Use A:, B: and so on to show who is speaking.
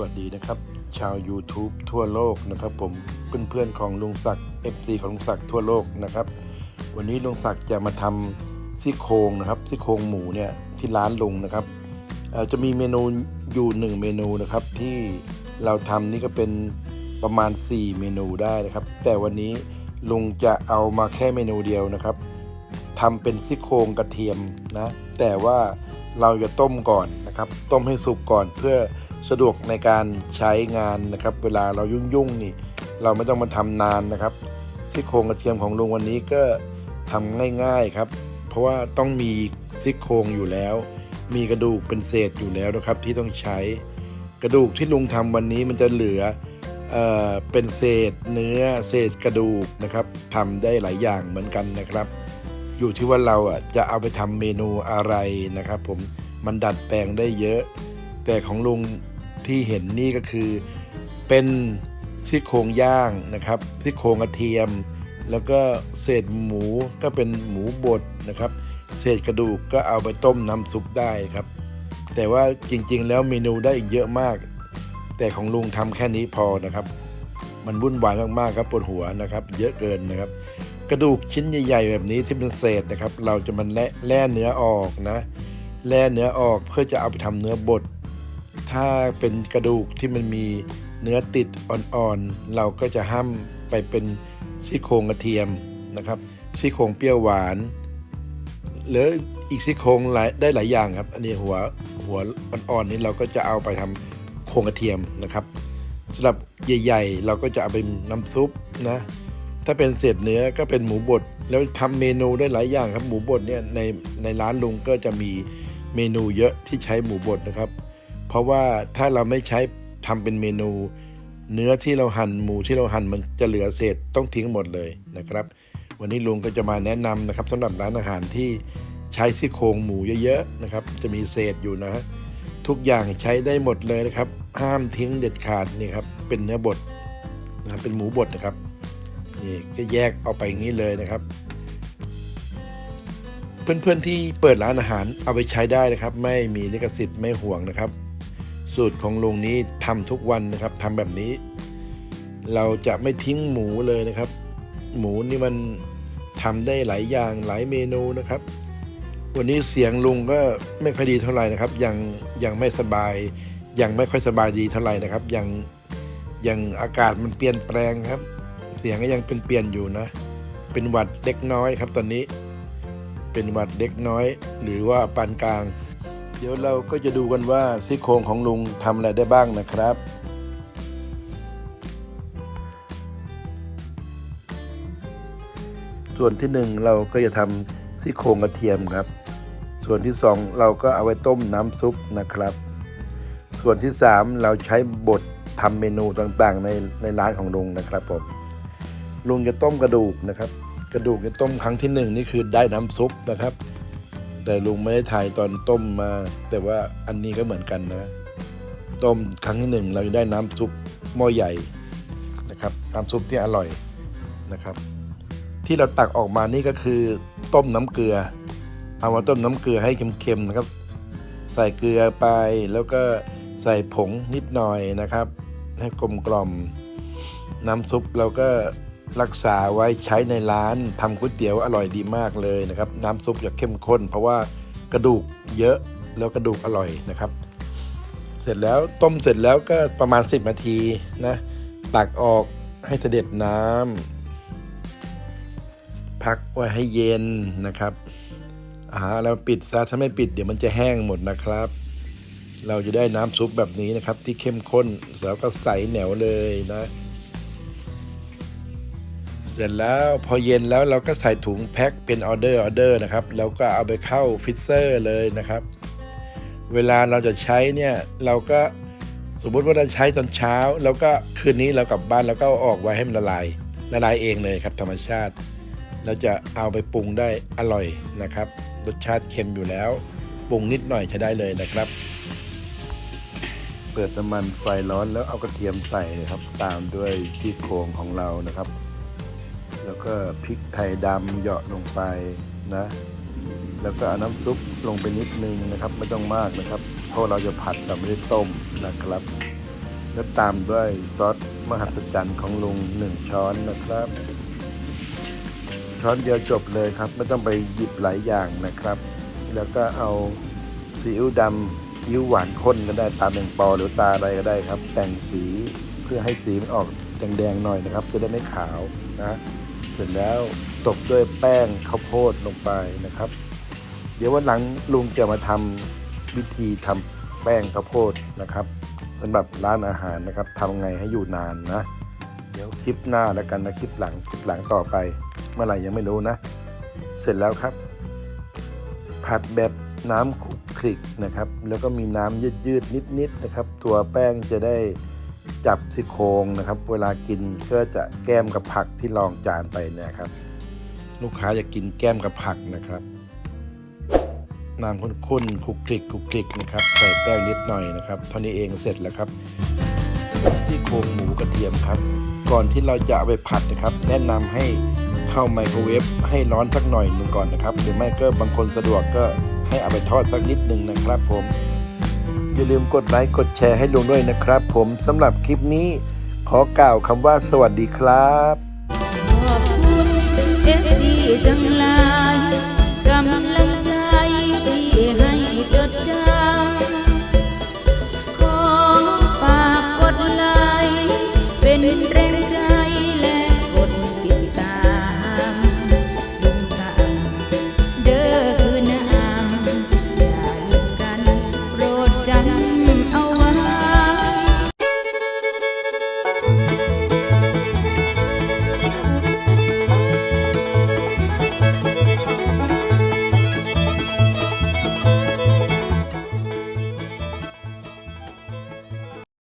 A: วัสดีนะครับ ชาว YouTube ทั่วโลกนะครับ ผมเพื่อนๆของลุงศักดิ์ FC ของลุงศักดิ์ทั่วโลกนะครับ วันนี้ลุงศักดิ์จะมาทำซี่โครงนะครับซี่โครงหมูเนี่ยที่ร้านลุงนะครับจะมีเมนูอยู่หนึ่งเมนูนะครับ ที่เราทำนี่ก็เป็นประมาณ 4 เมนูได้นะครับ แต่วันนี้ลุงจะเอามาแค่เมนูเดียวนะครับทำเป็นซี่โครงกระเทียมนะแต่ว่าเราจะต้มก่อนนะครับ ต้มให้สุกก่อนเพื่อ สะดวกในการใช้งานนะครับ เวลาเรายุ่งๆนี่ เราไม่ต้องมาทำนานนะครับซี่โครงกระเทียมของลุงวันนี้ก็ทำง่ายๆครับ เพราะว่าต้องมีซี่โครงอยู่แล้ว มีกระดูกเป็นเศษอยู่แล้วนะครับ ที่ต้องใช้กระดูกที่ลุงทำวันนี้มันจะเหลือเอ่อเป็นเศษเนื้อเศษกระดูกนะครับทำได้หลายอย่างเหมือนกันนะครับ อยู่ที่ว่าเราอะจะเอาไปทำเมนูอะไรนะครับ ผมมันดัดแปลงได้เยอะ แต่ของลุง ที่เห็นนี่ก็คือ เป็นซี่โครงย่างนะครับซี่โครงกระเทียม แล้วก็เศษหมูก็เป็นหมูบดนะครับ เศษกระดูกก็เอาไปต้มน้ำซุปได้ครับ แต่ว่าจริงๆ แล้วเมนูได้อีกเยอะมาก แต่ของลุงทำแค่นี้พอนะครับ มันวุ่นวายมากๆครับปวดหัวนะครับ เยอะเกินนะครับ กระดูกชิ้นใหญ่ ๆ แบบนี้ที่เป็นเศษนะครับ เราจะมันแล่แลเนื้อออกนะแล่เนื้อออกเพื่อจะเอาไปทำเนื้อบด ถ้าเป็นกระดูกที่มันมีเนื้อติดอ่อนๆ เราก็จะห้ามไปเป็นซี่โครงกระเทียมนะครับซี่โครงเปรี้ยวหวานหรืออีกซี่โครงหลายได้หลายอย่างครับ อันนี้หัวหัวอ่อนๆนี้เราก็จะเอาไปทำโครงกระเทียมนะครับสำหรับใหญ่ ๆ เราก็จะเอาเป็นน้ำซุปนะถ้าเป็นเศษเนื้อก็เป็นหมูบดแล้วทำเมนูได้หลายอย่างครับหมูบดเนี่ยในในร้านลุงก็จะมีเมนูเยอะที่ใช้หมูบดนะครับ เพราะว่าถ้าเราไม่ใช้ทำเป็นเมนู เนื้อที่เราหั่นหมูที่เราหั่นมันจะเหลือเศษต้องทิ้งหมดเลยนะครับ วันนี้ลุงก็จะมาแนะนำนะครับสำหรับร้านอาหารที่ใช้ซี่โครงหมูเยอะๆนะครับ จะมีเศษอยู่นะทุกอย่างใช้ได้หมดเลยนะครับ ห้ามทิ้งเด็ดขาดนี่ครับเป็นเนื้อบดนะครับเป็นหมูบดนะครับนี่ก็แยกเอาไปอย่างนี้เลยนะครับ เพื่อนๆที่เปิดร้านอาหารเอาไปใช้ได้นะครับ ไม่มีลิขสิทธิ์ไม่ห่วงนะครับ สูตรของลุงนี้ทำทุกวันนะครับทำแบบนี้ เราจะไม่ทิ้งหมูเลยนะครับ หมูนี่มันทำได้หลายอย่างหลายเมนูนะครับ วันนี้เสียงลุงก็ไม่ค่อยดีเท่าไหร่นะครับ ยังยังไม่สบาย ยังไม่ค่อยสบายดีเท่าไหร่นะครับ ยังยังอากาศมันเปลี่ยนแปลงครับ เสียงก็ยังเป็นเปลี่ยนอยู่นะ เป็นหวัดเล็กน้อยครับตอนนี้ เป็นหวัดเล็กน้อย หรือว่าปานกลาง เดี๋ยวเราก็จะดูกันว่าซี่โครงของลุงทำอะไรได้บ้างนะครับส่วนที่หนึ่งเราก็จะทำซี่โครงกระเทียมครับ ส่วนที่สองเราก็เอาไว้ต้มน้ำซุปนะครับ ส่วนที่สามเราใช้บดทำเมนูต่างๆ ในในร้านของลุงนะครับผมลุงจะต้มกระดูกนะครับ กระดูกจะต้มครั้งที่หนึ่งนี่คือได้น้ำซุปนะครับ แต่ลุงไม่ได้ถ่ายตอนต้มมา แต่ว่าอันนี้ก็เหมือนกันนะ ต้มครั้งที่หนึ่งเราจะได้น้ำซุปหม้อใหญ่นะครับน้ำซุปที่อร่อยนะครับ ที่เราตักออกมานี่ก็คือต้มน้ำเกลือเอามาต้มน้ำเกลือให้เค็มๆนะครับ ใส่เกลือไปแล้วก็ใส่ผงนิดหน่อยนะครับ ให้กลมกล่อมน้ำซุปเราก็ รักษาไว้ใช้ในร้านทำก๋วยเตี๋ยวอร่อยดีมากเลยนะครับ น้ำซุปจะเข้มข้น เพราะว่ากระดูกเยอะแล้วกระดูกอร่อยนะครับ เสร็จแล้วต้มเสร็จแล้วก็ประมาณ 10 นาทีนะตักออกให้เสด็จน้ำพักไว้ให้เย็นนะครับอ่าแล้วปิดซะถ้าไม่ปิดเดี๋ยวมันจะแห้งหมดนะครับ เราจะได้น้ำซุปแบบนี้นะครับ ที่เข้มข้นแล้วก็ใสแหนวเลยนะ เสร็จแล้วพอเย็นแล้วเราก็ใส่ถุงแพ็คเป็นออเดอร์ออเดอร์นะครับแล้วก็เอาไปเข้าฟิตเซอร์เลยนะครับ เวลาเราจะใช้เนี่ยเราก็สมมุติว่าเราใช้ตอนเช้า แล้วก็คืนนี้เรากลับบ้านแล้วก็อออกไว้ให้มันละลายละลายเองเลยครับ ธรรมชาติ เราจะเอาไปปรุงได้อร่อยนะครับ รสชาติเค็มอยู่แล้ว ปรุงนิดหน่อยใช้ได้เลยนะครับ เปิดน้ำมันไฟร้อนแล้วเอากระเทียมใส่นะครับ ตามด้วยซี่โครงของเรานะครับ แล้วก็พริกไทยดำเหยาะลงไปนะ แล้วก็เอาน้ำซุปลงไปนิดนึงนะครับ ไม่ต้องมากนะครับ เพราะเราจะผัดเราไม่ได้ต้มนะครับ แล้วตามด้วยซอสมหัศจรรย์ของลุงหนึ่งช้อนนะครับ ช้อนเดียวจบเลยครับ ไม่ต้องไปหยิบหลายอย่างนะครับ แล้วก็เอาซีอิ๊วดำซีอิ๊วหวานข้นก็ได้ตามแมงปอหรือตาอะไรก็ได้ครับ แต่งสีเพื่อให้สีมันออกแดงๆหน่อยนะครับ จะได้ไม่ขาวนะ เสร็จแล้วตบด้วยแป้งข้าวโพดลงไปนะครับ เดี๋ยววันหลังลุงจะมาทำวิธีทำแป้งข้าวโพดนะครับสำหรับร้านอาหารนะครับทำไงให้อยู่นานนะ เดี๋ยวคลิปหน้าแล้วกันนะคลิปหลังคลิปหลังต่อไป เมื่อไหร่ยังไม่รู้นะ เสร็จแล้วครับ ผัดแบบน้ำคลุกคลิกนะครับ แล้วก็มีน้ำยืดยืดๆนิดๆนะครับ ตัวแป้งจะได้ จับซี่โครงนะครับ เวลากินก็จะแก้มกับผักที่รองจานไปเนะครับ ลูกค้าจะกินแก้มกับผักนะครับน้ำข้นๆคลุกคลิกคลุกคลิกนะครับใส่แป้งนิดหน่อยนะครับเท่านี้เองเสร็จแล้วครับที่โครงหมูกระเทียมครับ ก่อนที่เราจะเอาไปผัดนะครับ แนะนำให้เข้าไมโครเวฟให้ร้อนสักหน่อยหนึ่งก่อนนะครับ หรือไม่ก็บางคนสะดวกก็ให้เอาไปทอดสักนิดหนึ่งนะครับผม อย่าลืมกดไลค์กดแชร์ให้ลุงด้วยนะครับ ผมสำหรับคลิปนี้ ขอกล่าวคำว่าสวัสดีครับ